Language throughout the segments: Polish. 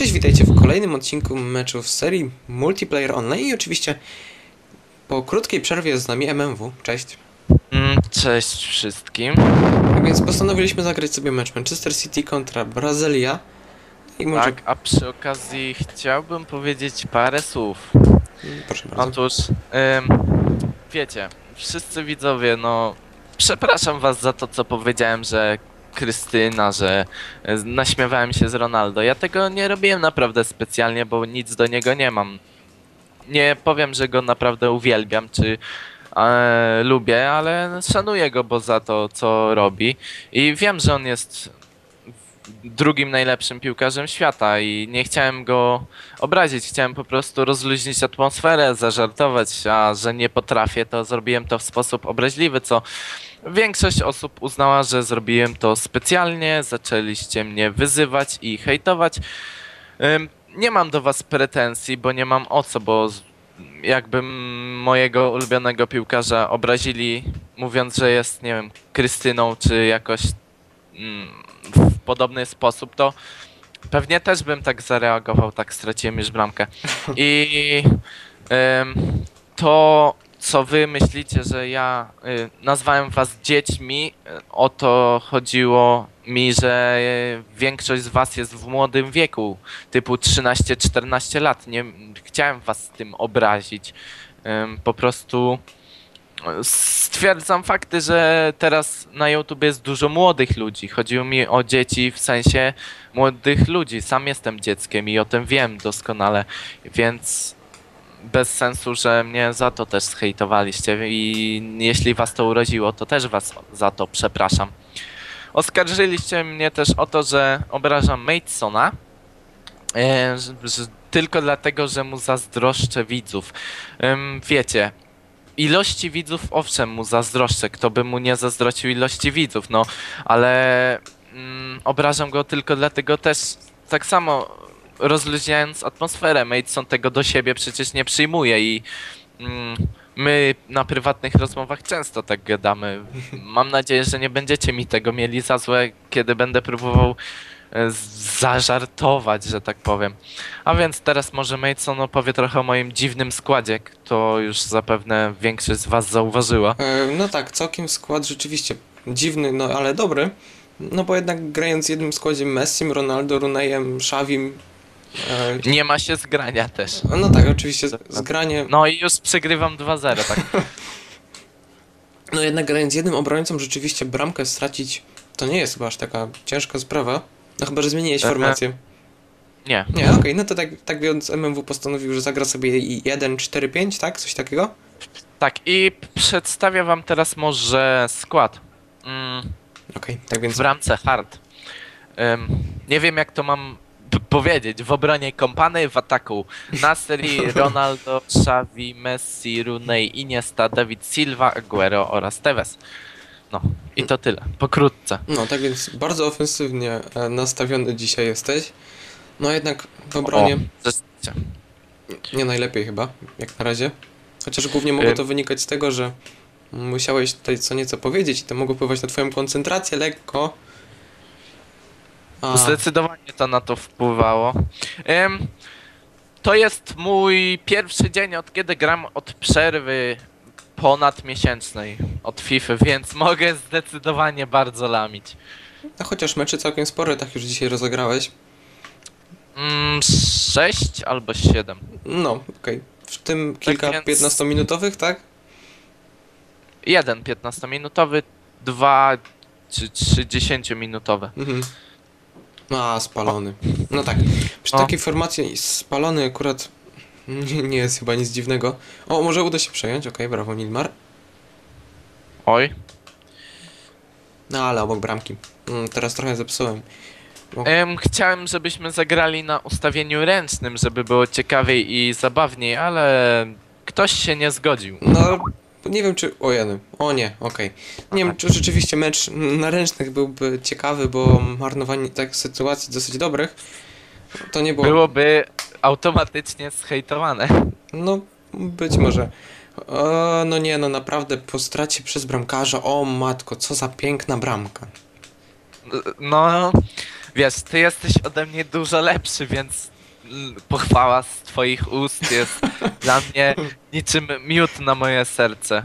Cześć, witajcie w kolejnym odcinku meczów serii Multiplayer Online i oczywiście po krótkiej przerwie z nami MMW. Cześć. Mm, Cześć wszystkim. A więc postanowiliśmy zagrać sobie mecz Manchester City kontra Brazylia. I może... Tak, a przy okazji chciałbym powiedzieć parę słów. Proszę bardzo. Otóż, ym, wiecie, wszyscy widzowie, no, przepraszam was za to, co powiedziałem, że Krystyna, że e, naśmiewałem się z Ronaldo. Ja tego nie robiłem naprawdę specjalnie, bo nic do niego nie mam. Nie powiem, że go naprawdę uwielbiam, czy e, lubię, ale szanuję go, bo za to, co robi. I wiem, że on jest drugim najlepszym piłkarzem świata i nie chciałem go obrazić, chciałem po prostu rozluźnić atmosferę, zażartować, a że nie potrafię, to zrobiłem to w sposób obraźliwy, co większość osób uznała, że zrobiłem to specjalnie, zaczęliście mnie wyzywać i hejtować. Nie mam do was pretensji, bo nie mam o co, bo z- jakby mojego ulubionego piłkarza obrazili, mówiąc, że jest, nie wiem, Krystyną, czy jakoś mm, w podobny sposób, to pewnie też bym tak zareagował, tak straciłem już bramkę. I to, co wy myślicie, że ja y, nazwałem was dziećmi, y, o to chodziło mi, że y, większość z was jest w młodym wieku, typu 13-14 lat. Nie chciałem was tym obrazić. Ym, po prostu stwierdzam fakty, że teraz na YouTube jest dużo młodych ludzi. Chodziło mi o dzieci w sensie młodych ludzi. Sam jestem dzieckiem i o tym wiem doskonale, więc bez sensu, że mnie za to też zhejtowaliście i jeśli was to uraziło, to też was za to przepraszam. Oskarżyliście mnie też o to, że obrażam Matesona, e, tylko dlatego, że mu zazdroszczę widzów. Wiecie, ilości widzów owszem mu zazdroszczę, kto by mu nie zazdrościł ilości widzów, no ale mm, obrażam go tylko dlatego też tak samo rozluźniając atmosferę, Maidson tego do siebie przecież nie przyjmuje i mm, my na prywatnych rozmowach często tak gadamy. Mam nadzieję, że nie będziecie mi tego mieli za złe, kiedy będę próbował e, zażartować, że tak powiem. A więc teraz może Maidson opowie trochę o moim dziwnym składzie, to już zapewne większość z was zauważyła. E, no tak, całkiem skład rzeczywiście dziwny, no ale dobry. No bo jednak grając jednym składzie Messim, Ronaldo, Runejem, Xavim. E, Nie ma się zgrania też. no tak, oczywiście z- zgranie. No i już przegrywam 2-0, tak. No jednak grając jednym obrońcą rzeczywiście bramkę stracić to nie jest chyba aż taka ciężka sprawa. No chyba, że zmieniłeś formację. Nie. Nie, okej, no to tak, tak więc MMW postanowił, że zagra sobie i 1-4-5, tak? Coś takiego? Tak, i przedstawię wam teraz może skład. Mm, Okej, tak więc w bramce hard. Ym, nie wiem jak to mam powiedzieć. W obronie kompany, w ataku Nasri, Ronaldo, Xavi, Messi, Rooney, Iniesta, David Silva, Aguero oraz Tevez. No i to tyle. Pokrótce. No, tak więc bardzo ofensywnie e, nastawiony dzisiaj jesteś. No jednak w obronie O, nie najlepiej chyba, jak na razie. Chociaż głównie mogło Ym. to wynikać z tego, że musiałeś tutaj co nieco powiedzieć i to mogło wpływać na twoją koncentrację lekko. A, Zdecydowanie to na to wpływało. Ym, to jest mój pierwszy dzień od kiedy gram od przerwy ponad miesięcznej od FIFA, więc mogę zdecydowanie bardzo lamić. a chociaż meczy całkiem spore, tak już dzisiaj rozegrałeś. Mm, 6 albo 7. No, okej. W tym kilka więc- 15-minutowych, tak? Jeden 15-minutowy, dwa czy 30-minutowe. Mhm. A, spalony. No tak. Przy takiej formacji spalony akurat nie, nie jest chyba nic dziwnego. O, może uda się przejąć, okej, brawo Nilmar. Oj. No ale obok bramki. Mm, teraz trochę zepsułem. Chciałem, żebyśmy zagrali na ustawieniu ręcznym, żeby było ciekawiej i zabawniej, ale ktoś się nie zgodził. No, nie wiem czy... O jeden. O nie, okej. Nie wiem, czy rzeczywiście mecz na ręcznych byłby ciekawy, bo marnowanie tak sytuacji dosyć dobrych. To nie było... Byłoby automatycznie zhejtowane. No, być może. No nie, no naprawdę po stracie przez bramkarza. O matko, co za piękna bramka. No, wiesz, ty jesteś ode mnie dużo lepszy, więc pochwała z twoich ust jest dla mnie niczym miód na moje serce.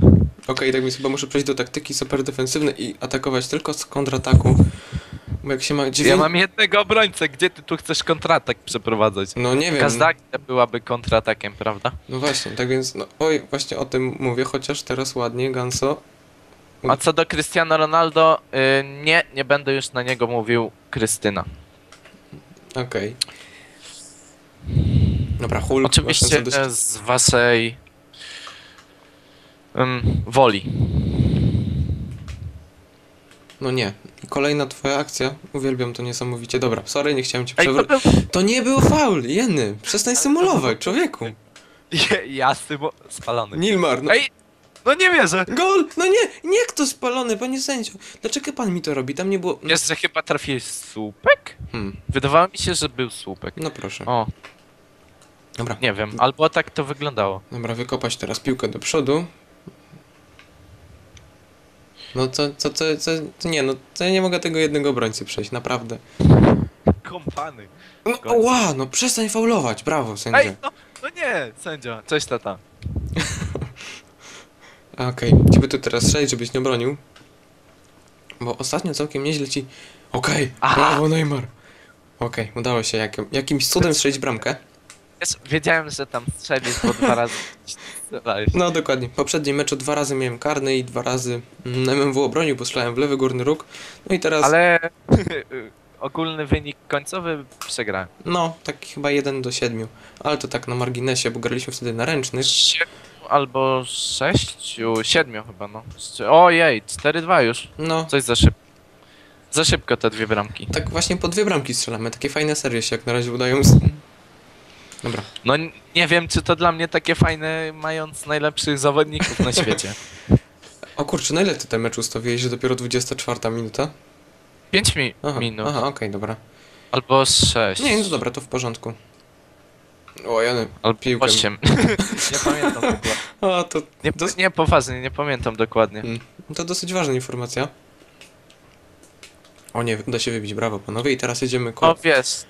Okej, tak więc chyba muszę przejść do taktyki super defensywnej i atakować tylko z kontrataku. Bo jak się ma Ja dziewięć... mam jednego obrońcę, gdzie ty tu chcesz kontratak przeprowadzać? No nie wiem. Każda akcja byłaby kontratakiem, prawda? No właśnie, tak więc, no, oj, właśnie o tym mówię, chociaż teraz ładnie, Ganso. A co do Cristiano Ronaldo, y, nie, nie będę już na niego mówił Krystyna. Okej. Dobra, Hulk. Oczywiście e, z waszej ym, woli. No nie. Kolejna twoja akcja. Uwielbiam to niesamowicie. Dobra, sorry, nie chciałem cię to przewrócić. był... To nie był faul, Jeny. Przestań symulować, człowieku. Je- Jasny, bo spalony. Nilmar, no. Ej, no nie wierzę. Gol! No nie, nie kto spalony, panie sędzio. Dlaczego pan mi to robi? Tam nie było... Wiesz, że chyba trafiłeś słupek? Hmm, Wydawało mi się, że był słupek. no proszę. O, Dobra, nie wiem, albo tak to wyglądało. dobra, wykopać teraz piłkę do przodu. No co, co, co, co, co nie, no to ja nie mogę tego jednego obrońcy przejść, naprawdę. Kompany. No, ła, no przestań faulować, brawo, sędzia. Ej, no, no nie, sędzia. Cześć, tata. Okej, ci by tu teraz strzelić, żebyś nie bronił. Bo ostatnio całkiem nieźle ci... Okej, Aha. brawo Neymar. Okej, udało się jakim, jakimś cudem strzelić bramkę. Wiesz, wiedziałem, że tam strzelisz, bo dwa razy strzelałeś. No dokładnie, w poprzednim meczu dwa razy miałem karny i dwa razy mm, MMW obronił, bo strzelałem w lewy górny róg. No i teraz, Ale ogólny wynik końcowy przegrałem. no, tak chyba 1 do 7. Ale to tak na marginesie, bo graliśmy wtedy na ręcznych. Siedmiu albo sześciu, siedmiu chyba, no. Ojej, 4-2 już. No, Coś za szybko. Za szybko te dwie bramki. tak właśnie po dwie bramki strzelamy, takie fajne serie się jak na razie udają. Dobra, No nie wiem, czy to dla mnie takie fajne, mając najlepszych zawodników na świecie. o kurczę, na ile ty ten mecz ustawiłeś, że dopiero 24 minuta? 5 mi Aha, minut. aha okej, dobra. Albo 6. Nie, no dobra, to w porządku. O, Jany, Albo piłkę. 8. nie pamiętam dokładnie. o, to, Nie, Dos- nie, poważnie, nie pamiętam dokładnie. to dosyć ważna informacja. O nie, da się wybić, brawo panowie. I teraz jedziemy O, ko... wiesz.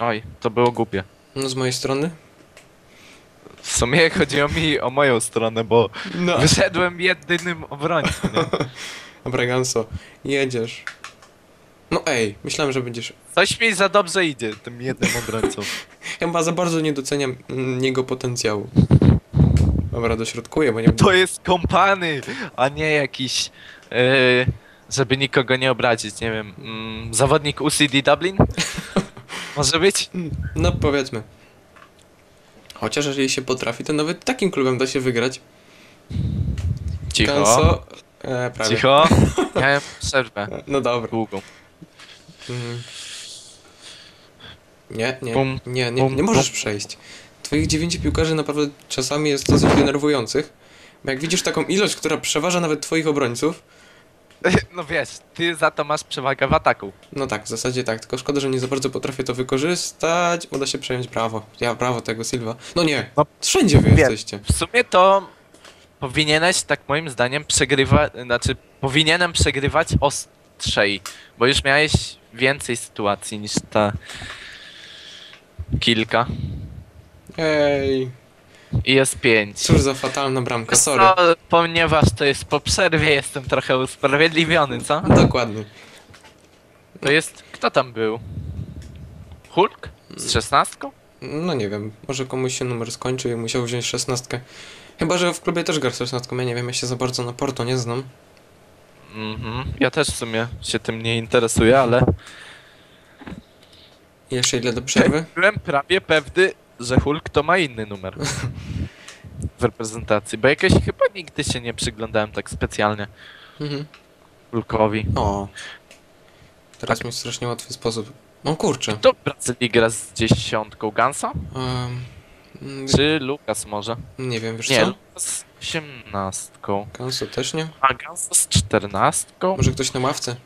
Oj, to było głupie. No z mojej strony? W sumie chodziło mi o moją stronę, bo No. wyszedłem jedynym obrońcą. Nie? Dobra, Ganso, jedziesz. No ej, myślałem, że będziesz... Coś mi za dobrze idzie, tym jednym obrońcą. Chyba za bardzo nie doceniam mm, jego potencjału. Dobra, dośrodkuję, bo nie... To jest kompany, a nie jakiś. Yy, żeby nikogo nie obrazić, nie wiem. Mm, zawodnik UCD Dublin? Może być? No powiedzmy. Chociaż jeżeli się potrafi, to nawet takim klubem da się wygrać. Cicho. Ganso... E, prawie. Cicho. Miałem przerwę No dobra. długą. Mhm. Nie, nie, Bum, nie, nie, bum, nie możesz bum. przejść. Twoich dziewięciu piłkarzy naprawdę czasami jest dosyć denerwujących. Bo jak widzisz taką ilość, która przeważa nawet twoich obrońców, No wiesz, ty za to masz przewagę w ataku. no tak, w zasadzie tak, tylko szkoda, że nie za bardzo potrafię to wykorzystać. Uda się przejąć brawo. Ja, brawo tego Silva. No nie, No, wszędzie wy jesteście. W sumie to powinieneś, tak moim zdaniem, przegrywać. Znaczy, powinienem przegrywać ostrzej, bo już miałeś więcej sytuacji niż ta kilka. Ej, I jest pięć. cóż za fatalna bramka, sorry. co, ponieważ to jest po przerwie, jestem trochę usprawiedliwiony, co? Dokładnie. To jest. Kto tam był? Hulk? Z szesnastką? No nie wiem, może komuś się numer skończył i musiał wziąć szesnastkę. Chyba, że w klubie też gra szesnastką, ja nie wiem, ja się za bardzo na Porto nie znam. Mhm. Ja też w sumie się tym nie interesuję, ale Jeszcze ile do przerwy? byłem prawie pewny, że Hulk to ma inny numer w reprezentacji, bo jakoś chyba nigdy się nie przyglądałem tak specjalnie Mhm. Hulkowi. O. Teraz mi w strasznie łatwy sposób. O kurczę. Kto w Brazylii gra z dziesiątką? Gansa? Um, mm, Czy Lukas może? nie wiem, wiesz Nie, co? Lukas z osiemnastką. Kanso też nie? A Gansa z czternastką? Może ktoś na ławce?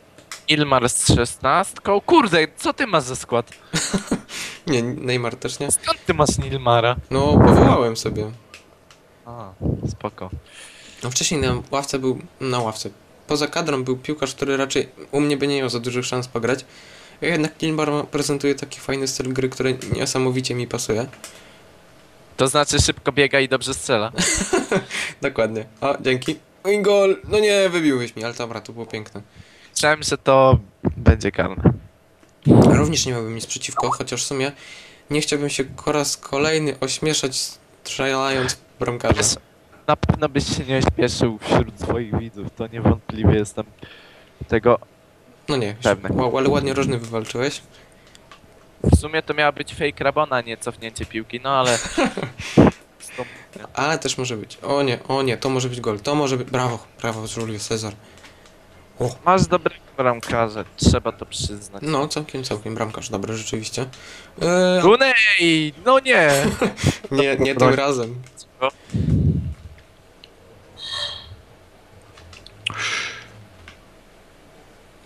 Ilmar z szesnastką? Kurde, co ty masz za skład? Nie, Neymar też nie? Skąd ty masz Nilmara? No, powołałem sobie. A, spoko. No wcześniej na ławce był... Na ławce. Poza kadrą był piłkarz, który raczej u mnie by nie miał za dużych szans pograć. Jednak Nilmar ma- prezentuje taki fajny styl gry, który niesamowicie mi pasuje. To znaczy szybko biega i dobrze strzela. Dokładnie. O, dzięki. Oj, gol! No nie, wybiłeś mi, ale dobra, to było piękne. Myślałem, że to będzie karne. Również nie miałbym nic przeciwko, chociaż w sumie nie chciałbym się po raz kolejny ośmieszać strzelając bramkarza. Na pewno byś się nie śpieszył wśród swoich widzów, to niewątpliwie jestem tego. No nie, Pewny. wow, ale ładnie rożny wywalczyłeś. W sumie to miała być fake Rabona, nie cofnięcie piłki, no ale... Ale też może być. O nie, o nie, to może być gol. To może być. Brawo, brawo, Julius Cezar. Masz dobrego bramkarza, trzeba to przyznać. No, całkiem, całkiem bramkarz, dobry, rzeczywiście. Eee! No nie! nie, nie tym razem.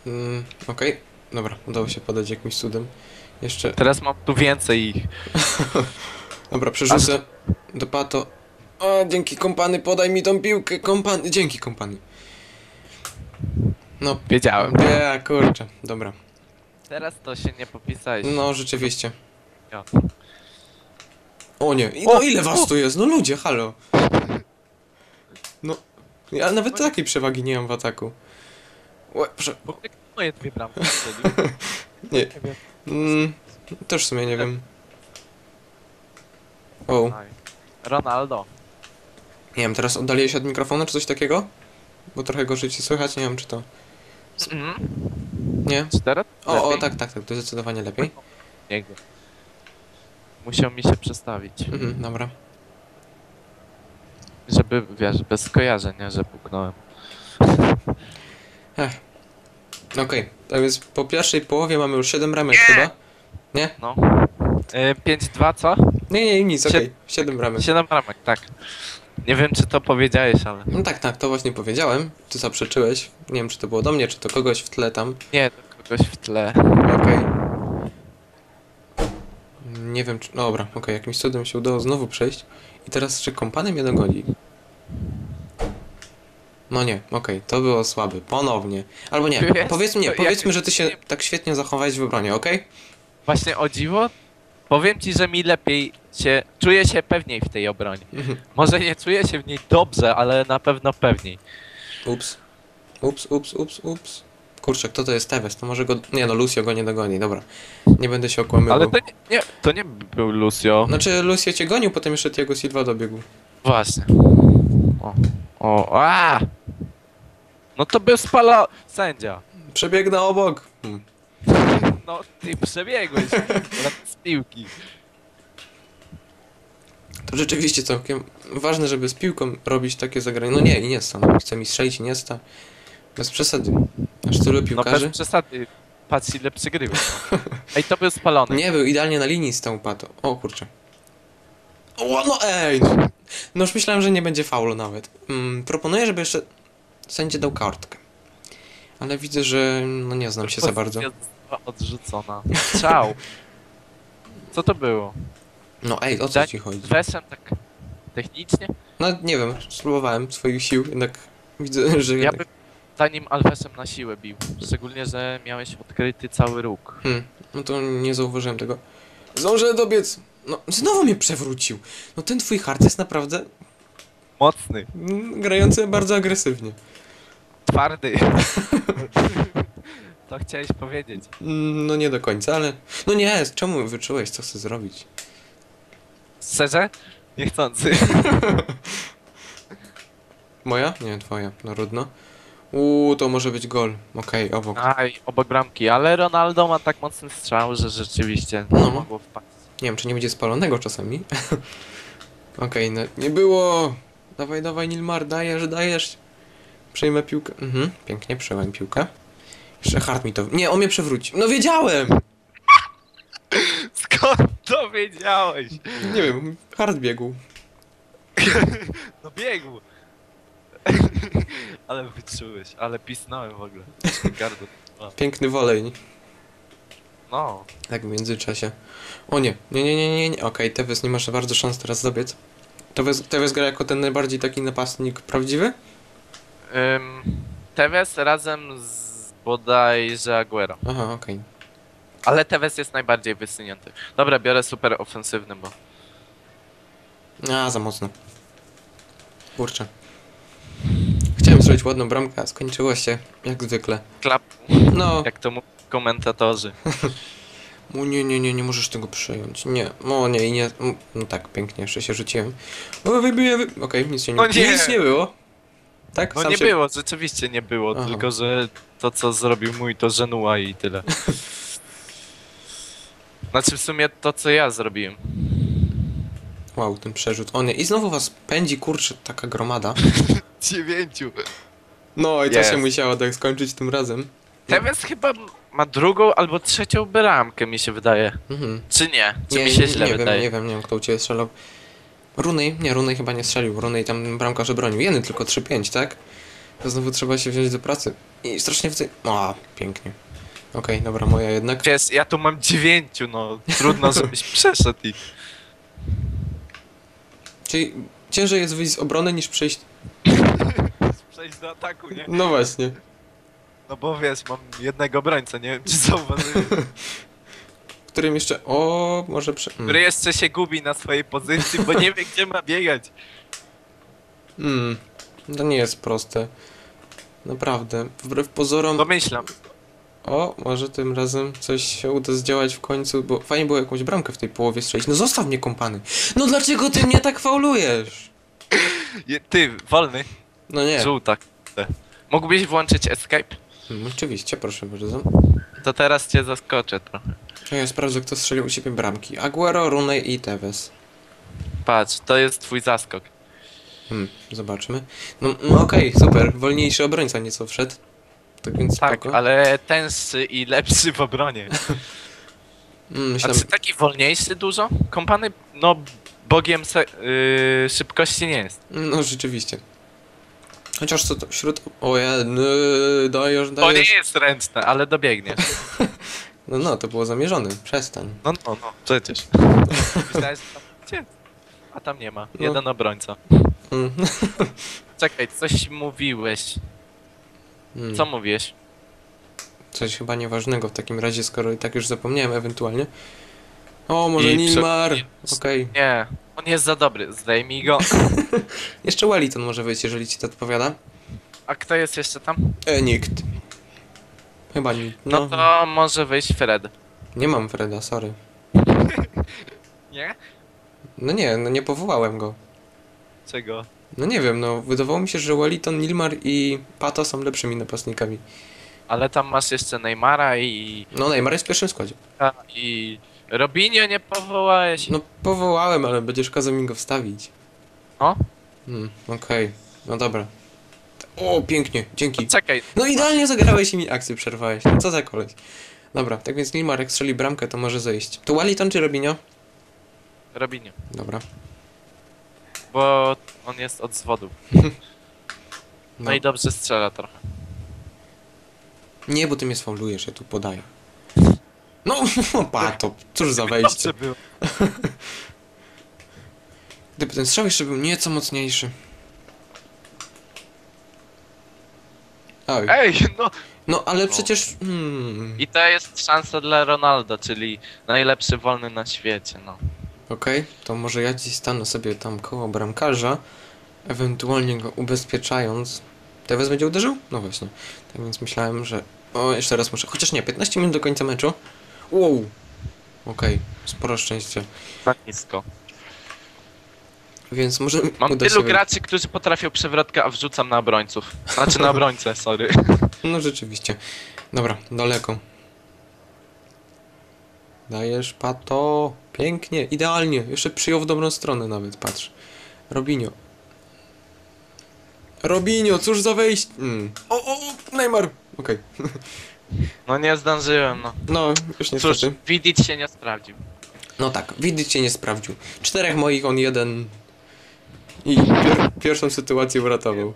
Mm, Okej, dobra, udało się podać jakimś cudem. Jeszcze, Teraz mam tu więcej ich. dobra, przerzucę do pato. O, dzięki kompany, podaj mi tą piłkę, kompany, dzięki kompany. No, Wiedziałem. nie, kurczę, dobra. Teraz to się nie popisałeś. No, rzeczywiście. Ja. O nie, I, no O, ile was o. tu jest? No ludzie, halo. No, ja nawet takiej przewagi nie mam w ataku. Łe, prze... Bo jak moje dwie bramki strzelił. Nie, Nie wiem. mm, też w sumie nie wiem. O, Aj. Ronaldo. nie wiem, teraz oddaliłeś się od mikrofonu czy coś takiego? Bo trochę gorzej ci słychać, nie wiem czy to... Mhm. Nie? Czy teraz? O, o, Lepiej? tak, tak, tak, to zdecydowanie lepiej. Niego. Musiał mi się przestawić. Mhm, dobra. Żeby, wiesz, bez skojarzenia, że puknąłem. Okej, tak więc po pierwszej połowie mamy już 7 ramek chyba. No. E, 5-2 co? Nie, nie, nic, okej, 7 ramek. 7 bramek, tak. Nie wiem czy to powiedziałeś, ale... No tak, tak, to właśnie powiedziałem. Ty zaprzeczyłeś. Nie wiem, czy to było do mnie, czy to kogoś w tle tam. Nie, to kogoś w tle. Okej. Nie wiem, czy... no Dobra, okej, jakimś cudem się udało znowu przejść. I teraz czy kompany mnie dogoni? No nie, okej, to było słabe. Ponownie. Albo nie, Jest, powiedzmy nie, powiedzmy, że ty się tak świetnie zachowałeś w obronie, okej? Właśnie o dziwo, powiem ci, że mi lepiej się... Czuję się pewniej w tej obronie. Mhm. Może nie czuję się w niej dobrze, ale na pewno pewniej. Ups. Ups, ups, ups, ups. Kurczę, kto to jest Tevez? To może go... Nie no, Lucio go nie dogoni, dobra. Nie będę się okłamywał. Ale to nie, nie, to nie był Lucio. Znaczy, Lucio cię gonił, potem jeszcze Tiago Silva dobiegł. Właśnie. O, o, a! No to był spala... sędzia. Przebiegnę obok. Hmm. No, ty przebiegłeś z piłki. To rzeczywiście całkiem ważne, żeby z piłką robić takie zagranie. No nie, Iniesta, no. Chce mi strzelić Iniesta. Bez przesady. Aż tylu No piłkarzy. bez przesady. Patrz ile przegrywa. Ej, to był spalony. Nie był idealnie na linii stał Pato. O kurczę. O, no ej! No już myślałem, że nie będzie faulu nawet. Mm, proponuję, żeby jeszcze sędzia dał kartkę. Ale widzę, że no nie znam się za bardzo. Odrzucona. Ciao. Co to było? No ej, o co Tak, ci chodzi? Weszem tak technicznie? No nie wiem, spróbowałem swoich sił, jednak widzę, że... Ja jednak- bym zanim Alvesem na siłę bił. Szczególnie, że miałeś odkryty cały róg. Hmm, no to nie zauważyłem tego. Zdążę dobiec! No, znowu mnie przewrócił. No ten twój hard jest naprawdę Mocny, mm, grający bardzo agresywnie. twardy. to chciałeś powiedzieć. Mm, No nie do końca, ale... No nie, czemu wyczułeś, co chcę zrobić? Szczerze? Niechcący. Moja? Nie, twoja. No trudno. Uuu, to może być gol. Okej, obok. Aj, obok bramki, ale Ronaldo ma tak mocny strzał, że rzeczywiście No. no. mogło wpaść. Nie wiem, czy nie będzie spalonego czasami. Okej, no nie było. Dawaj, dawaj, Nilmar, dajesz, dajesz. Przejmę piłkę. Mhm, pięknie, przejąłem piłkę. Jeszcze hard mi to... Nie, on mnie przewrócił. No wiedziałem! Skąd to wiedziałeś? Nie wiem, hard biegł. No biegł. ale wyczułeś, ale pisnąłem w ogóle. Gardło. Piękny wolej. No. Tak w międzyczasie. O nie, nie, nie, nie, nie, nie. Okej, Tevez nie masz bardzo szans teraz dobiec. Tevez, Tevez gra jako ten najbardziej taki napastnik prawdziwy? Ym, Tevez razem z bodajże Aguero. Aha, okej. Ale Tevez jest najbardziej wysunięty. Dobra, biorę super ofensywny, bo... A, za mocno. Kurczę. Chciałem zrobić ładną bramkę, a skończyło się jak zwykle. Klap, No, jak to mówią komentatorzy. o nie, nie, nie, nie możesz tego przejąć. Nie, o nie, i nie. No tak, pięknie, jeszcze się rzuciłem. O, wybiję, wy... Okej, nic się nie O nie! Nic nie było. Tak? No Sam nie się... było, rzeczywiście nie było, Aha. tylko że to co zrobił mój to żenuła i tyle. Znaczy w sumie to co ja zrobiłem. Wow, ten przerzut. O nie, i znowu was pędzi, kurczę, taka gromada. Dziewięciu. No i Jest. się musiało tak skończyć tym razem? Tevez chyba ma drugą albo trzecią bramkę mi się wydaje. Mhm. Czy nie? Czy Nie, mi się nie, źle nie wiem, wydaje? nie wiem, nie wiem kto u ciebie strzelał. Runej? Nie, Runej chyba nie strzelił. Runej tam bramkarze bronił. Jeden tylko 3-5, tak? To znowu trzeba się wziąć do pracy. I strasznie widzę... O, pięknie. Okej, dobra, moja jednak. Wiesz, ja tu mam dziewięciu, no trudno żebyś przeszedł ich. Czyli ciężej jest wyjść z obrony niż przejść... Przejść do ataku, nie? No właśnie. No bo wiesz, mam jednego obrońcę, nie wiem czy zauważyłeś. Którym jeszcze... O, może prze... Który Mm. jeszcze się gubi na swojej pozycji, bo nie wie gdzie ma biegać. Mm. To nie jest proste. Naprawdę. Wbrew pozorom... Domyślam. O, może tym razem coś się uda zdziałać w końcu, bo fajnie było jakąś bramkę w tej połowie strzelić. No zostaw mnie, kompany. No dlaczego ty mnie tak faulujesz? Je- Ty, wolny, No nie. żółta. Mógłbyś włączyć escape? Hmm, oczywiście, proszę bardzo. To teraz cię zaskoczę trochę. To ja sprawdzę, kto strzelił u siebie bramki. Aguero, Rooney i Tevez. Patrz, to jest twój zaskok. Hmm, zobaczmy. No, no okej, super. Wolniejszy obrońca nieco wszedł. Tak więc Tak, spoko. ale tęższy i lepszy w obronie. Mm, A myślałem... czy taki wolniejszy dużo? Kompany, no bogiem se- yy, szybkości nie jest. No rzeczywiście. Chociaż co to wśród... O ja... Dajesz, To nie dajesz. jest ręczne, ale dobiegnie. No, no, to było zamierzone. Przestań. No, no, no, przecież. Myślałeś, że tam gdzie? A tam nie ma. No. Jeden obrońca. Mm. Czekaj, coś mówiłeś. Mm. Co mówiłeś? Coś chyba nieważnego w takim razie, skoro i tak już zapomniałem ewentualnie. O, może I prze- Okej. Nie, on jest za dobry, zdejmij go. Jeszcze Wellington może wyjść, jeżeli ci to odpowiada. A kto jest jeszcze tam? E, nikt. Chyba nikt. No, No, to może wyjść Fred. nie mam Freda, sorry. Nie? No nie, no nie powołałem go. Czego? No nie wiem, no wydawało mi się, że Wellington, Nilmar i Pato są lepszymi napastnikami. Ale tam masz jeszcze Neymara i... No Neymar jest w pierwszym składzie. i... Robinio nie powołałeś. No powołałem, ale będziesz kazał mi go wstawić. O? Hmm, okej. No dobra. O, pięknie, dzięki. Czekaj, No idealnie zagrałeś i mi akcję przerwałeś. Co za koleś. Dobra, tak więc Nilmar jak strzeli bramkę, to może zejść. To Wellington czy Robinho? Robinio. Dobra. Bo on jest od zwodu. No, No. i dobrze strzela trochę. Nie, bo ty mnie sfaulujesz, ja tu podaję. No, pato, cóż za wejście. Gdyby ten strzał jeszcze był nieco mocniejszy. Oj. Ej, no! No, ale No. przecież... Hmm. I to jest szansa dla Ronaldo, czyli najlepszy wolny na świecie, no. Okej, to może ja dziś stanę sobie tam koło bramkarza, ewentualnie go ubezpieczając. Tevez będzie uderzył? No właśnie. Tak więc myślałem, że... O, jeszcze raz muszę... Chociaż nie, 15 minut do końca meczu. Wow. Okej, sporo szczęścia. Tak nisko. Więc może Mam tylu się... graczy, którzy potrafią przewrotkę, a wrzucam na obrońców. Znaczy na obrońcę, sorry. No rzeczywiście. Dobra, daleko. Dajesz, pato. Pięknie, idealnie. Jeszcze przyjął w dobrą stronę nawet, patrz. Robinio. Robinio, cóż za wejście. Mm. O, o, o, Neymar. Okej. No nie zdążyłem, no. No, już Cóż, niestety. widzieć się nie sprawdził. No tak, widzieć cię nie sprawdził. Czterech moich, on jeden. I pier pierwszą sytuację uratował.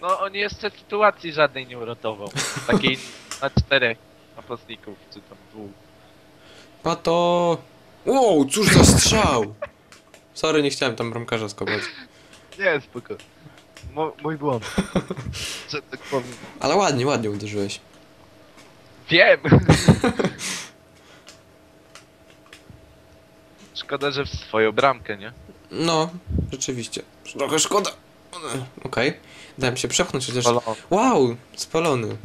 No on jeszcze sytuacji żadnej nie uratował. Takiej na czterech napastników, czy tam dwóch. Pato. Wow, cóż za strzał. Sorry, nie chciałem tam bramkarza skopać. Nie, spoko. mój błąd. Że tak powiem. Ale ładnie, ładnie uderzyłeś. Wiem! Szkoda, że w swoją bramkę, nie? No, rzeczywiście. Trochę szkoda. Okej. Dałem się przepchnąć chociaż. Balon. Wow, spalony.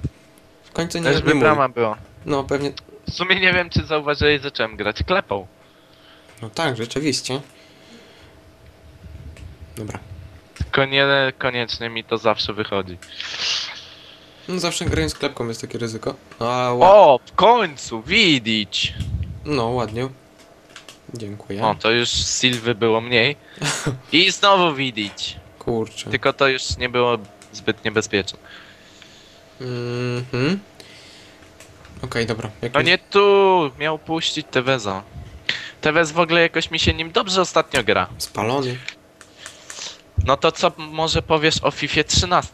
W końcu nie, Też by mój. brama była. No pewnie. W sumie nie wiem, czy zauważyłeś, zacząłem grać klepą. No tak, rzeczywiście. Dobra. Tylko nie koniecznie mi to zawsze wychodzi. No zawsze grając klepką jest takie ryzyko. A, ła... O, w końcu, widzieć! No, ładnie. Dziękuję. O, to już Sylwy było mniej. I znowu widzieć. Kurczę. Tylko to już nie było zbyt niebezpieczne. Mhm. Okej, dobra. Jak No nie tu, miał puścić Teveza. Tevez w ogóle jakoś mi się nim dobrze ostatnio gra. Spalony. No to co może powiesz o FIFA 13?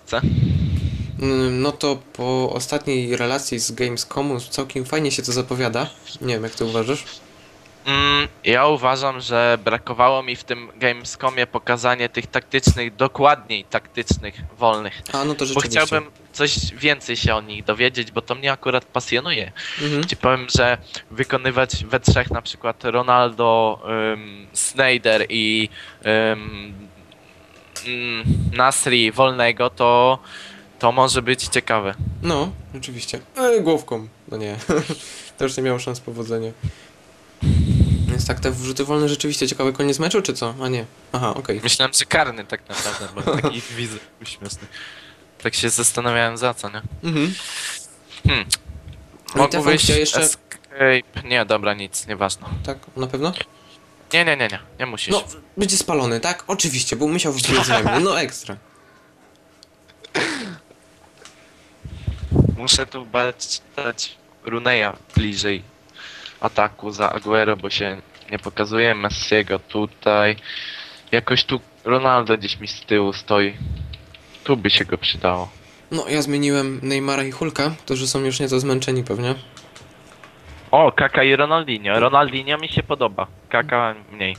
Mm, No to po ostatniej relacji z Gamescomu całkiem fajnie się to zapowiada. Nie wiem, jak ty uważasz? Mm, ja uważam, że brakowało mi w tym Gamescomie pokazanie tych taktycznych, dokładniej taktycznych, wolnych. A, no to Bo chciałbym coś więcej się o nich dowiedzieć, bo to mnie akurat pasjonuje. Mhm. Ci powiem, że wykonywać we trzech na przykład Ronaldo, ym, Snyder i mm, Nasri wolnego, to, to może być ciekawe. No, rzeczywiście. E, głowką. No nie. to już nie miało szans powodzenia. Więc tak, te wrzuty wolne rzeczywiście ciekawy koniec meczu, czy co? A nie. Aha, okej. Myślałem, że karny tak naprawdę, bo taki widzę śmieszny. Tak się zastanawiałem za co, nie? Mhm. Hmm. No i wyjść jeszcze- Escape. Nie, dobra, nic, nieważne. Tak, na pewno? Nie, nie, nie, nie, nie musisz. No, będzie spalony, tak? Oczywiście, bo musiał wbić ze mnie. No ekstra. Muszę tu bać Runeya bliżej ataku za Aguero, bo się nie pokazuje Messiego tutaj. Jakoś tu Ronaldo gdzieś mi z tyłu stoi. Tu by się go przydało. No, ja zmieniłem Neymara i Hulka, którzy są już nieco zmęczeni pewnie. O, Kaka i Ronaldinho. Ronaldinho mi się podoba. Kaka mniej.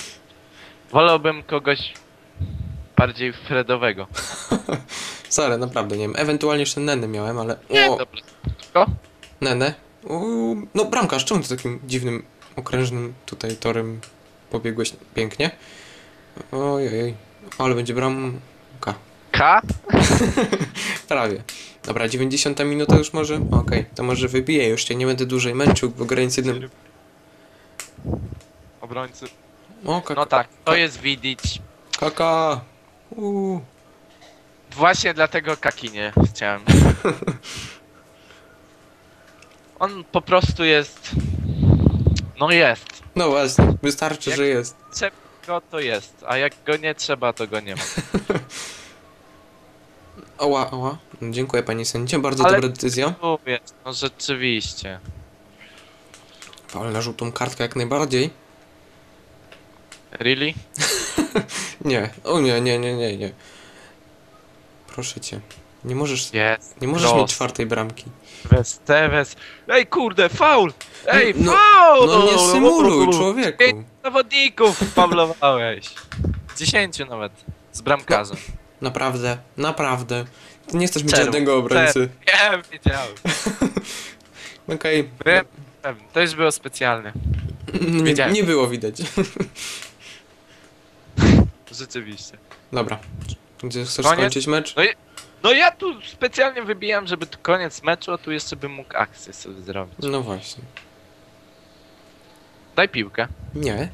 Wolałbym kogoś bardziej Fredowego. Sorry, naprawdę, nie wiem. Ewentualnie jeszcze Nenę miałem, ale... Nie, O. Tylko? Nenę? Uuu, no bramkarz, czemu ty takim dziwnym, okrężnym tutaj torem pobiegłeś pięknie? Ojej, ale będzie bramka. K? Prawie. Dobra, 90 minuta już może? Okej, to może wybiję, już cię nie będę dłużej męczył, bo grając jednym... Obrońcy. O, kaka. No tak, to jest widzieć. Kaka! Uuu. Właśnie dlatego Kaki nie chciałem. On po prostu jest. No jest. No właśnie, wystarczy, Jak- że jest. Go to jest, a jak go nie trzeba, to go nie ma. Oła, oła. Dziękuję pani sędzio, bardzo Ale- dobra decyzja. Mówię, no rzeczywiście. Faul na żółtą kartkę jak najbardziej. Really? Nie, o nie, nie, nie, nie, nie. Proszę cię. Nie możesz, Jest. nie możesz Cross. mieć czwartej bramki. Tevez, Tevez. Ej kurde, faul! Ej, No- faul! No nie symuluj, człowieku. Pięć zawodników faulowałeś. Dziesięciu nawet. Z bramkarzem. Naprawdę, naprawdę. Ty nie chcesz mieć Czerw- żadnego obrońcy. Nie, wiedziałem. Okej. Pewny. To już było specjalne. Nie, Wiedziałem. nie było widać. Rzeczywiście. Dobra. Gdzie chcesz Koniec? skończyć mecz? No ja tu specjalnie wybijam, żeby tu koniec meczu, a tu jeszcze bym mógł akcję sobie zrobić. No właśnie. Daj piłkę. Nie.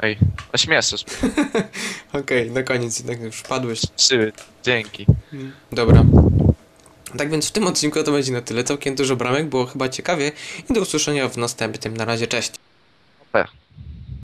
Ej, ośmieszysz mnie. Okej, na koniec jednak już wpadłeś. Trzy. Dzięki. Dobra. Tak więc w tym odcinku to będzie na tyle. Całkiem dużo bramek, było chyba ciekawie. I do usłyszenia w następnym. Na razie, cześć. Super.